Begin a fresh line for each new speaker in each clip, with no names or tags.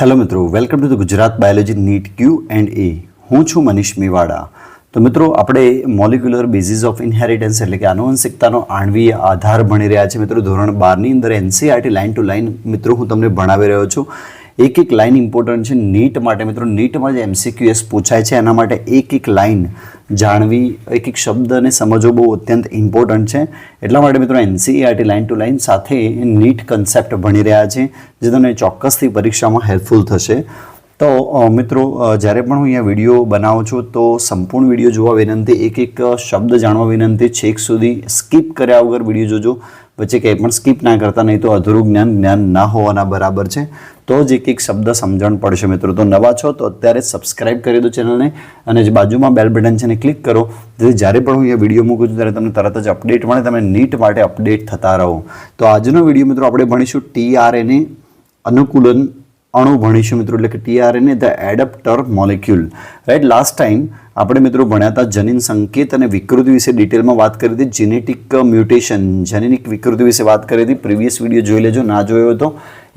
Hello મિત્રો welcome to the Gujarat biology NEET Q and A હું છું મનીષ મેવાડા. તો મિત્રો, આપણે મોલિક્યુલર બેઝિસ ઓફ ઇનહેરિટન્સ એટલે કે આનુવંશિકતાનો આણવીય આધાર ભણી રહ્યા છે મિત્રો. ધોરણ બારની અંદર એનસીઆરટી લાઇન ટુ લાઇન મિત્રો હું તમને ભણાવી રહ્યો છું. એક એક લાઇન ઇમ્પોર્ટન્ટ છે. નીટ માટે મિત્રો નીટમાં જે એમસીક્યુએસ પૂછાય છે, એના માટે એક એક લાઇન જાણવી એક એક શબ્દને સમજવો બહુ અત્યંત ઇમ્પોર્ટન્ટ છે. એટલા માટે મિત્રો એનસીઈઆરટી લાઇન ટુ લાઇન સાથે નીટ કન્સેપ્ટ ભણી રહ્યા છે, જે તમને ચોક્કસથી પરીક્ષામાં હેલ્પફુલ થશે. તો મિત્રો જ્યારે પણ હું અહીંયા વીડિયો બનાવું છું, તો સંપૂર્ણ વીડિયો જોવા વિનંતી એક એક શબ્દ જાણવા વિનંતી, છેક સુધી સ્કીપ કર્યા વગર વીડિયો જોજો. વચ્ચે કંઈ પણ સ્કીપ ના કરતા, નહીં તો અધૂરું જ્ઞાન જ્ઞાન ના હોવાના બરાબર છે. તો જ એક એક શબ્દ સમજણ પડશે મિત્રો. તો નવા છો તો અત્યારે સબસ્ક્રાઇબ કરી દો ચેનલને અને જે બાજુમાં બેલ બટન છે એને ક્લિક કરો. જેથી જ્યારે પણ હું એ વીડિયો મૂકું છું ત્યારે તમને તરત જ અપડેટ મળે, તમે નીટ માટે અપડેટ થતા રહો. તો આજનો વીડિયો મિત્રો આપણે ભણીશું ટીઆરએને અનુકૂલન અણુ ભણીશું મિત્રો, એટલે કે tRNA the adaptor molecule. Right last time આપણે મિત્રો ભણ્યા હતા જનીન સંકેત અને વિકૃતિ વિશે ડિટેલમાં વાત કરી હતી જેનેટિક મ્યુટેશન જનીનિક વિકૃતિ વિશે વાત કરી હતી પ્રીવિયસ વીડિયો જોઈ લેજો, ના જોયો તો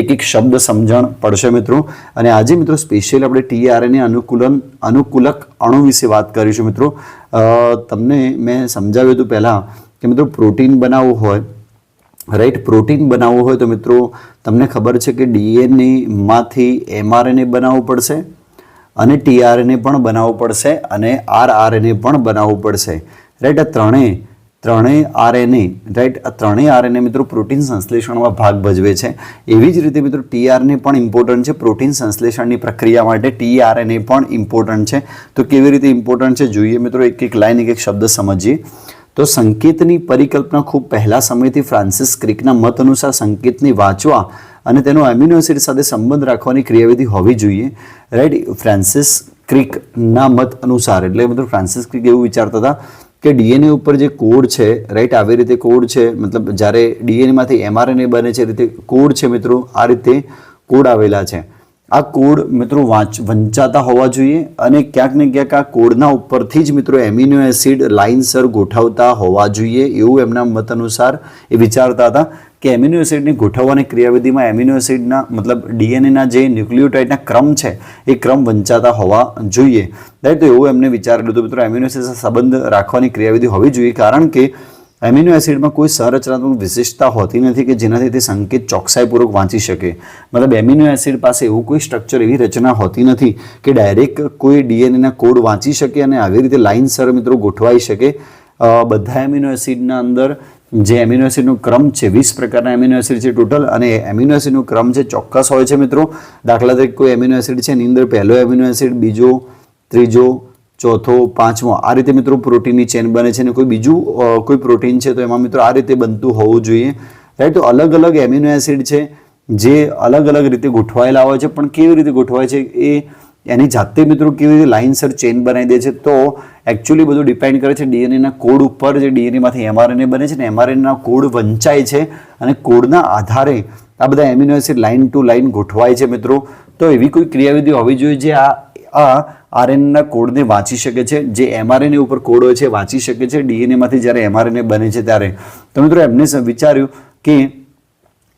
એક એક શબ્દ સમજણ પડશે મિત્રો. અને આજે મિત્રો સ્પેશિયલ આપણે ટીઆરએનએ અનુકૂલન, અનુકૂલક અણુ વિશે વાત કરીશું મિત્રો. તમને મેં સમજાવ્યું હતું પહેલાં કે મિત્રો પ્રોટીન બનાવવું હોય રાઈટ, પ્રોટીન બનાવવું હોય તો મિત્રો તમને ખબર છે કે ડીએનએમાંથી એમઆરએનએ બનાવવું પડશે અને ટીઆરએનએ પણ બનાવવું પડશે અને આરઆરએનએ પણ બનાવવું પડશે. રાઈટ, આ ત્રણેય ત્રણેય આરએનએ, રાઈટ, આ ત્રણેય આરએનએ મિત્રો પ્રોટીન સંશ્લેષણમાં ભાગ ભજવે છે. એવી જ રીતે મિત્રો ટીઆરએનએ પણ ઇમ્પોર્ટન્ટ છે. પ્રોટીન સંશ્લેષણની પ્રક્રિયા માટે ટીઆરએનએ પણ ઇમ્પોર્ટન્ટ છે. તો કેવી રીતે ઇમ્પોર્ટન્ટ છે? જોઈએ મિત્રો એક એક લાઈન એક એક શબ્દ સમજીએ. તો સંકેતની પરિકલ્પના ખૂબ પહેલા સમયથી ફ્રાન્સિસ ક્રિકના મત અનુસાર સંકેતને વાંચવા અને તેનો એમિનો એસિડ સાથે સંબંધ રાખવાની ક્રિયાવિધિ હોવી જોઈએ. રાઈટ ફ્રાન્સિસ ક્રિકના મત અનુસાર, એટલે મતલબ ફ્રાન્સિસ ક્રિક એવું વિચારતા હતા કે ડીએનએ ઉપર જે કોડ છે રાઈટ આવી રીતે કોડ છે, મતલબ જ્યારે ડીએનએમાંથી એમઆરએનએ બને છે રીતે કોડ છે મિત્રો, આ રીતે કોડ આવેલા છે. આ કોડ મિત્રો વાંચ, વંચાતા હોવા જોઈએ અને ક્યાંક ને ક્યાંક આ કોડના ઉપરથી જ મિત્રો એમિનો એસિડ લાઇનસર ગોઠવતા હોવા જોઈએ એવું એમના મત અનુસાર એ વિચારતા હતા કે એમિનો એસિડની ગોઠવવાની ક્રિયાવિધિમાં એમિનો એસિડના મતલબ ડીએનએના જે ન્યુક્લિયોટાઇડના ક્રમ છે એ ક્રમ વંચાતા હોવા જોઈએ. રાઈટ તો એવું એમને વિચારેલું હતું મિત્રો, એમિનો એસિડ સંબંધ રાખવાની ક્રિયાવિધિ હોવી જોઈએ કારણ કે એમિનો એસિડમાં કોઈ સંરચનાત્મક વિશેષતા હોતી નથી કે જેનાથી તે સંકેત ચોકસાઈપૂર્વક વાંચી શકે. મતલબ એમિનો એસિડ પાસે એવું કોઈ સ્ટ્રક્ચર એવી રચના હોતી નથી કે ડાયરેક્ટ કોઈ ડીએનએના કોડ વાંચી શકે અને આવી રીતે લાઇનસર મિત્રો ગોઠવાઈ શકે. બધા એમિનો એસિડના અંદર જે એમિનો એસિડનો ક્રમ છે, વીસ પ્રકારના એમિનો એસિડ છે ટોટલ અને એમિનો એસિડનો ક્રમ છે ચોક્કસ હોય છે મિત્રો, દાખલા તરીકે કોઈ એમિનો એસિડ છે, એની અંદર પહેલો એમિનો એસિડ બીજો, ત્રીજો ચોથો, પાંચમો, આ રીતે મિત્રો પ્રોટીનની ચેન બને છે અને કોઈ બીજું કોઈ પ્રોટીન છે તો એમાં મિત્રો આ રીતે બનતું હોવું જોઈએ. રાઈટ તો અલગ અલગ એમિનો એસિડ છે, જે અલગ અલગ રીતે ગોઠવાયેલા હોય છે, પણ કેવી રીતે ગોઠવાય છે એ એની જાતે મિત્રો કેવી રીતે લાઇનસર ચેન બનાવી દે છે, તો એકચ્યુઅલી બધું ડિપેન્ડ કરે છે ડીએનએના કોડ ઉપર, જે ડીએનએમાંથી એમઆરએનએ બને છે ને એમઆરએનએના કોડ વંચાય છે અને કોડના આધારે આ બધા amino acid line to line ગોઠવાય છે મિત્રો. તો એવી કોઈ ક્રિયાવિધિ હોવી જોઈએ જે આ આ આરએનએના કોડને વાંચી શકે છે. જે એમઆરએનએ ઉપર કોડ હોય છે વાંચી શકે છે. ડીએનએમાંથી જ્યારે એમઆરએનએ બને છે ત્યારે. તો મિત્રો એમને વિચાર્યું કે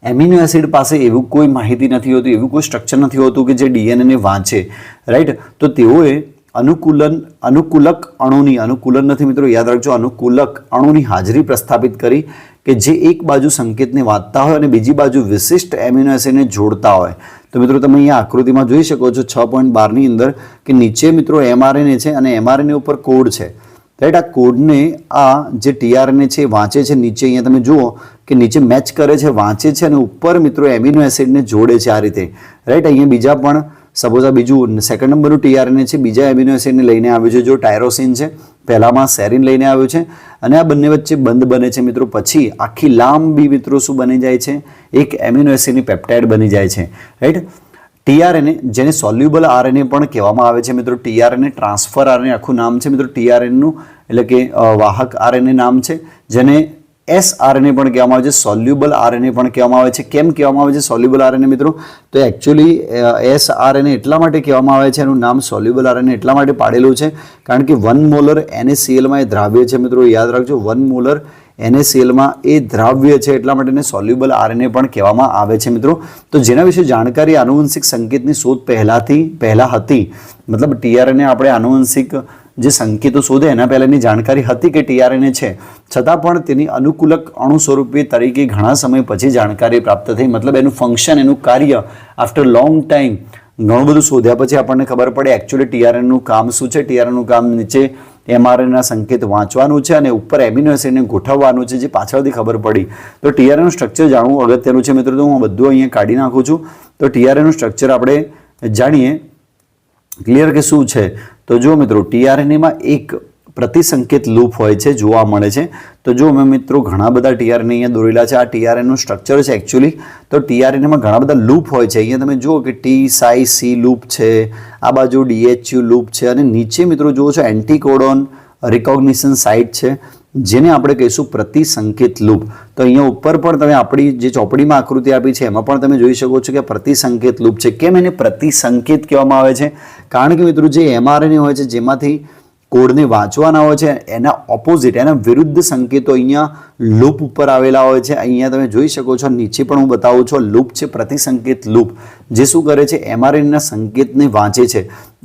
એમિનો એસિડ પાસે એવું કોઈ માહિતી નથી હોતી, એવું કોઈ સ્ટ્રક્ચર નથી હોતું કે જે ડીએનએને વાંચે. રાઈટ? તો તેઓએ અનુકૂલન, અનુકૂલક અણુની, અનુકૂલન નથી મિત્રો, યાદ રાખજો, અનુકૂલક અણુની હાજરી પ્રસ્થાપિત કરી કે જે એક બાજુ સંકેતને વાંચતા હોય અને બીજી બાજુ વિશિષ્ટ એમિનો એસિડને જોડતા હોય. તો મિત્રો તમે અહીંયા આકૃતિમાં જોઈ શકો છો છ પોઈન્ટ બારની અંદર કે નીચે મિત્રો એમઆરએનએ છે અને એમઆરએનએ ઉપર કોડ છે. રાઈટ આ કોડને આ જે ટીઆરએનએ છે એ વાંચે છે. નીચે અહીંયા તમે જુઓ કે નીચે મેચ કરે છે, વાંચે છે અને ઉપર મિત્રો એમિનો એસિડને જોડે છે આ રીતે. રાઈટ અહીંયા બીજા પણ સપોઝ આ બીજું સેકન્ડ નંબરનું ટીઆરએનએ છે, બીજા એમિનો એસિડને લઈને આવ્યું છે. જો ટાયરોસિન છે, પહેલામાં સેરિન લઈને આવ્યું છે. અને આ બંને વચ્ચે બંધ બને છે મિત્રો. પછી આખી લાંબી મિત્રો શું બની જાય છે? એક એમ્યુનો એસિડની પેપ્ટાઇડ બની જાય છે રાઈટ ટીઆરએનએ, જેને સોલ્યુબલ આરએનએ પણ કહેવામાં આવે છે મિત્રો, ટીઆરએનએ ટ્રાન્સફર આરએનએ આખું નામ છે મિત્રો, ટીઆરએનનું, એટલે કે વાહક આરએનએ નામ છે, જેને એસ આરએનએ પણ કહેવામાં આવે છે સોલ્યુબલ આરએનએ પણ કહેવામાં આવે છે. કેમ કહેવામાં આવે છે સોલ્યુબલ આરએનએ મિત્રો? તો એકચ્યુઅલી એસ આરએનએ એટલા માટે કહેવામાં આવે છે, એનું નામ સોલ્યુબલ આરએનએ એટલા માટે પાડેલું છે, કારણ કે વન મોલર એનએસીએલમાં એ દ્રાવ્ય છે મિત્રો, યાદ રાખજો, વન મોલર એનએસીએલમાં એ દ્રાવ્ય છે એટલા માટે એને સોલ્યુબલ આરએનએ પણ કહેવામાં આવે છે મિત્રો. તો જેના વિશે જાણકારી આનુવંશિક સંકેતની શોધ પહેલાંથી, પહેલાં હતી. મતલબ ટીઆરએનએ આપણે આનુવંશિક જે સંકેતો શોધે એના પહેલાંની જાણકારી હતી કે ટીઆરએનએ છે. છતાં પણ તેની અનુકૂલક અણુ સ્વરૂપે તરીકે ઘણા સમય પછી જાણકારી પ્રાપ્ત થઈ. મતલબ એનું ફંક્શન એનું કાર્ય આફ્ટર લોંગ ટાઈમ ઘણું બધું શોધ્યા પછી આપણને ખબર પડે એકચ્યુઅલી ટીઆરએનનું કામ શું છે? ટીઆરએનનું કામ નીચે એમઆરએનના સંકેત વાંચવાનું છે અને ઉપર એમિનો એસિડને ગોઠવવાનું છે જે પાછળથી ખબર પડી. તો ટીઆરએનું સ્ટ્રક્ચર જાણવું અગત્યનું છે મિત્રો. તો હું બધું અહીંયા કાઢી નાખું છું. તો ટીઆરએનું સ્ટ્રક્ચર આપણે જાણીએ. ક્લિયર કે શું છે? તો જો મિત્રો, ટીઆરએનએમાં એક પ્રતિસંકેત લૂપ હોય છે, જોવા મળે છે. તો જો અમે મિત્રો ઘણા બધા ટીઆરએને અહીંયા દોરેલા છે, આ ટીઆરએનનું સ્ટ્રક્ચર છે એકચ્યુઅલી તો ટીઆરએનમાં ઘણા બધા લૂપ હોય છે. અહીંયા તમે જુઓ કે ટી સાઈ સી લૂપ છે, આ બાજુ ડીએચયુ લૂપ છે અને નીચે મિત્રો જુઓ છો એન્ટીકોડોન રિકોગ્નિશન સાઇટ છે, જેને આપણે કહીશું પ્રતિસંકેત લૂપ. તો અહીંયા ઉપર પણ તમે આપણી જે ચોપડીમાં આકૃતિ આપી છે, એમાં પણ તમે જોઈ શકો છો કે પ્રતિસંકેત લૂપ છે. કેમ એને પ્રતિસંકેત કહેવામાં આવે છે? કારણ કે મિત્રો જે એમઆરએનએ હોય છે, જેમાંથી કોડને વાંચવાના હોય છે, એના ઓપોઝિટ એના વિરુદ્ધ સંકેતો અહીંયા લૂપ ઉપર આવેલા હોય છે. અહીંયા તમે જોઈ શકો છો, નીચે પણ હું બતાવું છું લૂપ છે, પ્રતિસંકેત લૂપ જે શું કરે છે એમઆરએનના સંકેતને વાંચે છે.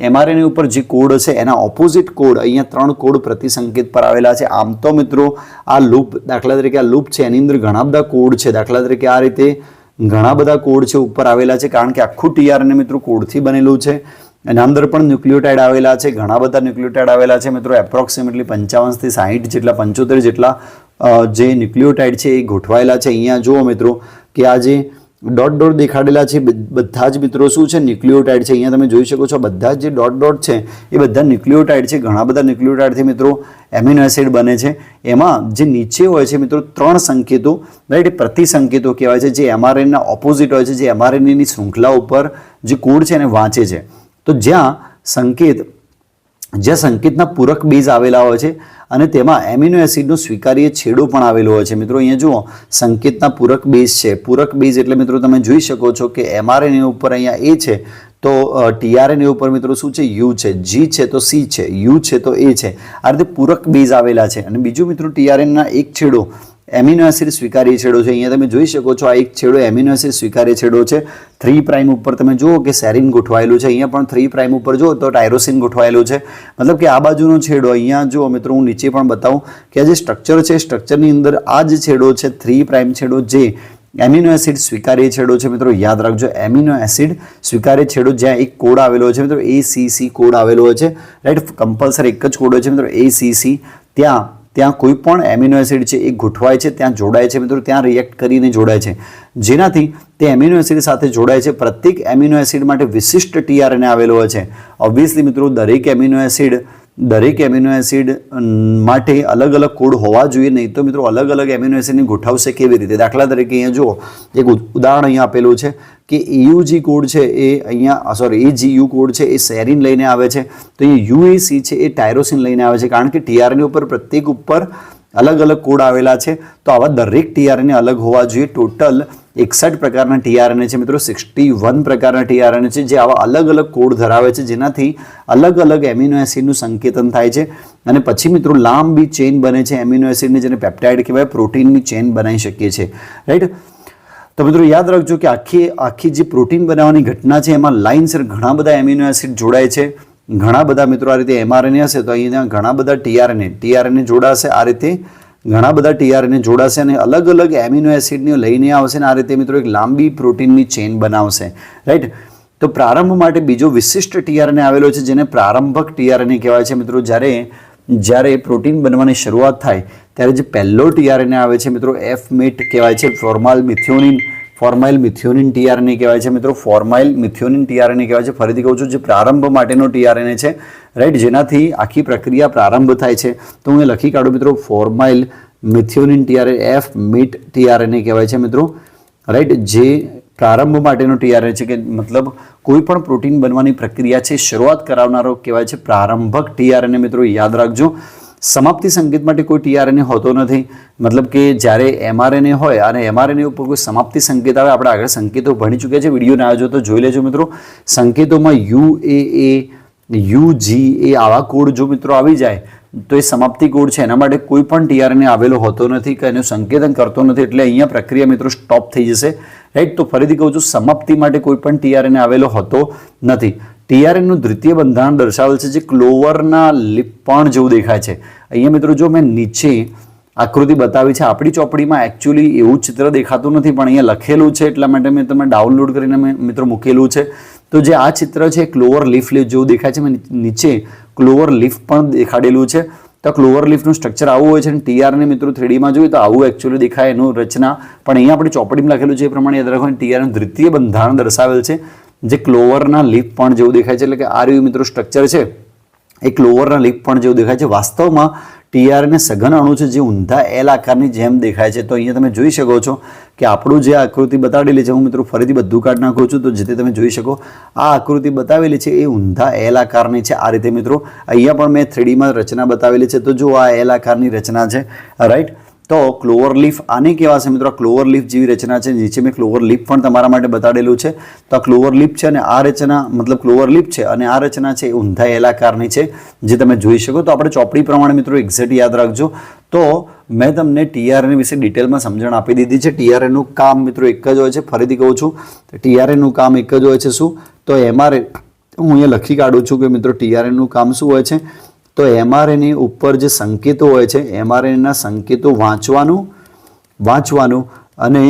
એમઆરએન ઉપર જે કોડ છે, એના ઓપોઝિટ કોડ, અહીંયા ત્રણ કોડ પ્રતિસંકેત પર આવેલા છે. આમ તો મિત્રો, આ લૂપ દાખલા તરીકે આ લૂપ છે, એની અંદર ઘણા બધા કોડ છે. દાખલા તરીકે આ રીતે ઘણા બધા કોડ છે, ઉપર આવેલા છે. કારણ કે આખું ટીઆરએનએ મિત્રો, કોડથી બનેલું છે. એના અંદર પણ ન્યુક્લિયોટાઇડ આવેલા છે, ઘણા બધા ન્યુક્લિયોટાઇડ આવેલા છે. મિત્રો એપ્રોક્સિમેટલી પંચાવનથી સાહીઠ જેટલા, પંચોતેર જેટલા જે ન્યુક્લિયોટાઇડ છે એ ગોઠવાયેલા છે. અહીંયા જુઓ મિત્રો કે આ જે ડોટ ડોટ દેખાડેલા છે, બધા જ મિત્રો શું છે? ન્યુક્લિયોટાઇડ છે. અહીંયા તમે જોઈ શકો છો, બધા જ જે ડોટ ડોટ છે, એ બધા ન્યુક્લિયોટાઇડ છે. ઘણા બધા ન્યુક્લિયોટાઇડથી મિત્રો એમિનો એસિડ બને છે. એમાં જે નીચે હોય છે મિત્રો, ત્રણ સંકેતો રાઈટ પ્રતિસંકેતો કહેવાય છે. જે એમઆરએનના ઓપોઝિટ હોય છે, જે એમઆરએનએની શૃંખલા ઉપર જે કોડ છે એને વાંચે છે. તો જ્યાં સંકેત, જ્યાં સંકેતના પૂરક બેઝ આવેલા હોય છે અને તેમાં એમિનો એસિડનો સ્વીકાર્ય છેડો પણ આવેલો હોય છે. મિત્રો, અહીંયા જુઓ, સંકેતના પૂરક બેઝ છે. પૂરક બેઝ એટલે, મિત્રો, તમે જોઈ શકો છો કે એમઆરએનએ ઉપર અહીંયા એ છે. તો ટીઆરએનએ ઉપર, મિત્રો, શું છે? યુ છે. જી છે તો સી છે. યુ છે તો એ છે. આ રીતે પૂરક બેઝ આવેલા છે. અને બીજું, મિત્રો ટીઆરએનના એક છેડો એમિનો એસિડ સ્વીકાર્ય છેડો છે. અહીંયા તમે જોઈ શકો છો, આ એક છેડો એમિનો એસિડ સ્વીકાર્ય છેડો છે. થ્રી પ્રાઇમ ઉપર તમે જુઓ કે સેરિન ગોઠવાયેલું છે. અહીંયા પણ થ્રી પ્રાઇમ ઉપર જુઓ તો ટાયરોસિન ગોઠવાયેલું છે. મતલબ કે આ બાજુનો છેડો અહીંયા જુઓ, મિત્રો, હું નીચે પણ બતાવું કે આ જે સ્ટ્રક્ચર છે સ્ટ્રક્ચરની અંદર આ જ છેડો છે થ્રી પ્રાઇમ છેડો જે એમિનો એસિડ સ્વીકાર્ય છેડો છે. મિત્રો, યાદ રાખજો એમિનો એસિડ સ્વીકાર્ય છેડો જ્યાં એક કોડ આવેલો છે. મિત્રો એ સી સી કોડ આવેલો હોય છે. રાઈટ કમ્પલસરી એક જ કોડ હોય છે. મિત્રો એ સી સી ત્યાં ત્યાં કોઈ પણ એમિનો એસિડ છે એ ગોઠવાય છે, ત્યાં જોડાય છે મિત્રો, ત્યાં રિએક્ટ કરીને જોડાય છે. જેનાથી તે એમિનો એસિડ સાથે જોડાય છે, પ્રત્યેક એમિનો એસિડ માટે વિશિષ્ટ ટીઆરએનએ આવેલો હોય છે. ઓબ્વિયસલી મિત્રો, દરેક એમિનો એસિડ દરેક એમિનો એસિડ માટે અલગ અલગ કોડ હોવા જોઈએ, નહીં તો મિત્રો અલગ અલગ એમિનો એસિડની ગોઠવશે કેવી રીતે? દાખલા તરીકે અહીંયા જુઓ, એક ઉદાહરણ અહીંયા આપેલું છે કે એયુજી કોડ છે એ અહીંયા સોરી એજીયુ કોડ છે એ સેરિન લઈને આવે છે. તો એ યુએસી છે એ ટાયરોસિન લઈને આવે છે. કારણ કે ટીઆરની ઉપર પ્રત્યેક ઉપર અલગ અલગ કોડ આવેલા છે. તો આવા દરેક ટીઆરએનએ અલગ હોવા જોઈએ. ટોટલ એકસઠ પ્રકારના ટીઆરએનએ છે મિત્રો, સિક્સટી વન પ્રકારના ટીઆરએનએ છે, જે આવા અલગ અલગ કોડ ધરાવે છે, જેનાથી અલગ અલગ એમિનો એસિડનું સંકેતન થાય છે. અને પછી મિત્રો, લાંબી ચેઇન બને છે, એમિનો એસિડની જેને પેપ્ટાઇડ કહેવાય, પ્રોટીનની ચેઇન બનાવી શકીએ છીએ. રાઈટ? તો મિત્રો, યાદ રાખજો કે આખી આખી જે પ્રોટીન બનાવવાની ઘટના છે, એમાં લાઇન્સર ઘણા બધા એમિનો એસિડ જોડાય છે. ઘણા બધા મિત્રો આ રીતે એમઆરએનએ હશે, તો અહીંયા ઘણા બધા ટીઆરએનએ ટીઆરએનએ જોડાશે, આ રીતે ઘણા બધા ટીઆરએનએ જોડાશે અને અલગ અલગ એમિનો એસિડને લઈને આવશે ને આ રીતે મિત્રો એક લાંબી પ્રોટીનની ચેઇન બનાવશે. રાઈટ તો પ્રારંભ માટે બીજો વિશિષ્ટ ટીઆરએનએ આવેલો છે, જેને પ્રારંભક ટીઆરએનએ કહેવાય છે મિત્રો. જ્યારે જ્યારે પ્રોટીન બનવાની શરૂઆત થાય, ત્યારે જે પહેલો ટીઆરએનએ આવે છે મિત્રો એફ મીટ કહેવાય છે, ફોર્માલ મિથિયોનિન. ફોર્માઇલ મિથ્યોનિન ટીઆરએનએ કહેવાય છે. મિત્રો, ફોર્માઇલ મિથ્યોનિન ટીઆરએનએ કહેવાય છે. ફરીથી કહું છું, જે પ્રારંભ માટેનો ટીઆરએનએ છે રાઈટ જેનાથી આખી પ્રક્રિયા પ્રારંભ થાય છે. તો હું એ લખી કાઢું, મિત્રો. Formyl methionine tRA F met tRNA કહેવાય છે, મિત્રો. રાઈટ જે પ્રારંભ માટેનો ટીઆરએ છે કે મતલબ કોઈ પણ પ્રોટીન બનવાની પ્રક્રિયા છે, શરૂઆત કરાવનારો કહેવાય છે પ્રારંભક ટીઆરએનએ, મિત્રો. યાદ રાખજો. સમાપ્તિ સંકેત માટે કોઈ ટીઆરએનએ હોતો નથી. મતલબ કે જ્યારે એમઆરએનએ હોય અને એમઆરએનએ ઉપર કોઈ સમાપ્તિ સંકેત આવે, આપણે આગળ સંકેતો ભણી ચૂક્યા છે વીડિયો ના જો તો જોઈ લેજો મિત્રો. સંકેતોમાં યુ એ એ યુ જી એ આવા કોડ જો મિત્રો આવી જાય, તો એ સમાપ્તિ કોડ છે. એના માટે કોઈ પણ ટીઆરએનએ આવેલો હોતો નથી કે એનું સંકેતન કરતો નથી, એટલે અહીંયા પ્રક્રિયા મિત્રો સ્ટોપ થઈ જશે. રાઈટ તો ફરીથી કહું છું, સમાપ્તિ માટે કોઈ પણ ટીઆરએનએ આવેલો હોતો નથી. ટીઆરએનનું દ્વિતીય બંધારણ દર્શાવેલ છે જે ક્લોવરના લીપણ જેવું દેખાય છે. અહીંયા મિત્રો જો મેં નીચે આકૃતિ બતાવી છે, આપણી ચોપડીમાં એકચ્યુઅલી એવું ચિત્ર દેખાતું નથી, પણ અહીંયા લખેલું છે, એટલા માટે મેં તમે ડાઉનલોડ કરીને મેં મિત્રો મૂકેલું છે. તો જે આ ચિત્ર છે, ક્લોવર લીફ લીફ જેવું દેખાય છે, મેં નીચે ક્લોવર લીફ પણ દેખાડેલું છે. તો ક્લોવર લીફનું સ્ટ્રક્ચર આવું હોય છે અને ટીઆરને મિત્રો થ્રીડીમાં જોઈએ તો આવું એકચ્યુઅલી દેખાય એનું રચના. પણ અહીંયા આપણી ચોપડીમાં લખેલું છે, એ પ્રમાણે યાદ રાખો ટીઆરનું દ્વિતીય બંધારણ દર્શાવેલ છે. જે ક્લોવરના લીફ પણ જેવું દેખાય છે, એટલે કે આ રહ્યું મિત્રો સ્ટ્રક્ચર છે, એ ક્લોવરના લીફ પણ જેવું દેખાય છે. વાસ્તવમાં ટીઆરને સઘન અણુ છે, જે ઊંધા એલ આકારની જેમ દેખાય છે. તો અહીંયા તમે જોઈ શકો છો કે આપણું જે આકૃતિ બતાડેલી છે, હું મિત્રો ફરીથી બધું કાઢ નાખું છું, તો જેથી તમે જોઈ શકો, આ આકૃતિ બતાવેલી છે, એ ઊંધા એલ આકારની છે. આ રીતે મિત્રો, અહીંયા પણ મેં થ્રીડીમાં રચના બતાવેલી છે. તો જો આ એલ આકારની રચના છે રાઈટ તો ક્લોવર લીફ આને કેવા છે મિત્રો? ક્લોવર લીફ જેવી રચના છે, નીચે મેં ક્લોવર લીફ પણ તમારા માટે બતાડેલું છે. તો આ ક્લોવર લીફ છે અને આ રચના, મતલબ ક્લોવર લીફ છે અને આ રચના છે એ ઊંધા એલાકારની છે, જે તમે જોઈ શકો. તો આપણે ચોપડી પ્રમાણે મિત્રો એક્ઝેક્ટ યાદ રાખજો. તો મેં તમને ટીઆરએન વિશે ડિટેલમાં સમજણ આપી દીધી છે. ટીઆરએનનું કામ મિત્રો એક જ હોય છે, ફરીથી કહું છું. ટીઆરએનનું કામ એક જ હોય છે, શું? તો એમાં હું અહીંયા લખી કાઢું છું કે મિત્રો ટીઆરએનનું કામ શું હોય છે? તો એમઆરએની ઉપર જે સંકેતો હોય છે એમઆરએનના સંકેતો વાંચવાનું વાંચવાનું અને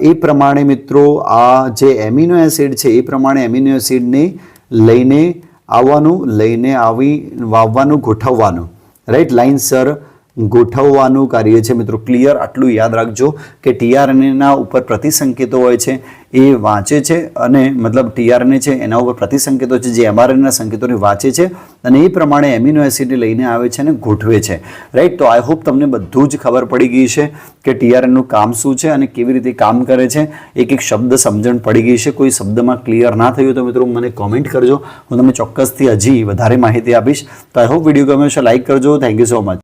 એ પ્રમાણે મિત્રો આ જે એમિનો એસિડ છે, એ પ્રમાણે એમિનો એસિડને લઈને આવવાનું, લઈને આવી, વાવવાનું, ગોઠવવાનું. રાઈટ લાઇનસર ગોઠવવાનું કાર્ય છે. મિત્રો ક્લિયર આટલું યાદ રાખજો કે ટીઆરએનએના ઉપર પ્રતિસંકેતો હોય છે, એ વાંચે છે અને મતલબ ટીઆરએનએ છે એના ઉપર પ્રતિસંકેતો છે, જે એમઆરએનના સંકેતોને વાંચે છે અને એ પ્રમાણે એમિનો એસિડને લઈને આવે છે અને ગોઠવે છે. રાઈટ તો આઈ હોપ તમને બધું જ ખબર પડી ગઈ છે કે ટીઆરએનનું કામ શું છે અને કેવી રીતે કામ કરે છે. એક એક શબ્દ સમજણ પડી ગઈ છે. કોઈ શબ્દમાં ક્લિયર ના થયું તો મિત્રો મને કોમેન્ટ કરજો. હું તમને ચોક્કસથી હજી વધારે માહિતી આપીશ. તો આઈ હોપ વીડિયો ગમ્યો છે લાઈક કરજો. Thank you so much